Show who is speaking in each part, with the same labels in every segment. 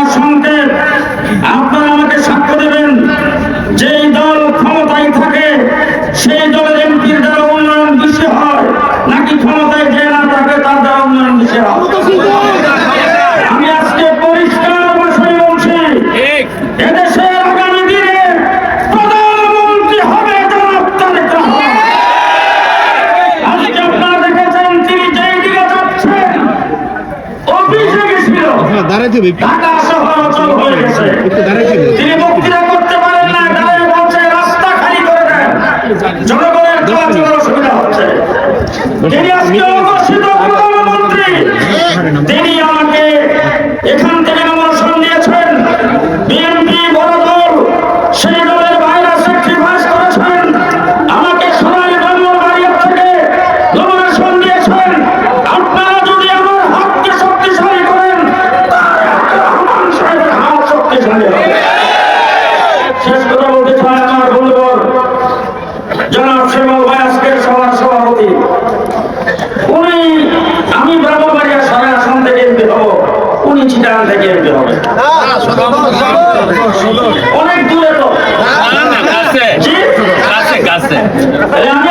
Speaker 1: সভা সংকেত আপনারা আমাকে সাক্ষ্য দেবেন। যেই দল ক্ষমতায় থাকে সেই দলের এমপির দ্বারা উন্নয়ন বেশি হয়। নাকি ক্ষমতায় যে না থাকে তার দ্বারা উন্নয়ন বেশি হয়? আমি আজকে পরিষ্কার ভাষায় বলছি এদেশের আগামী দিনে প্রধানমন্ত্রী হবে জনাব তারেক রহমান। আজকে আপনারা দেখেছেন তিনি যেই দিকে যাচ্ছেন অফিসে গেছিল। হয়ে গেছে করতে পারেন না দাঁড়িয়ে রাস্তা খালি করে দেন জনগণের চলাচলের অসুবিধা হচ্ছে তিনি আজকে তিনি আমাকে এখান জনাব শ্যামল ভাই আজকের সভার সভাপতি। উনি আমি ব্রাহ্মণবাড়িয়া সরাই আসন থেকে এমপি হব উনি চিটাগাং থেকে এমপি হবে। অনেক দূরে তো। আমি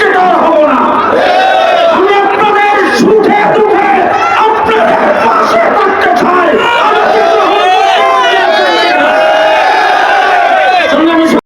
Speaker 1: টিকে কার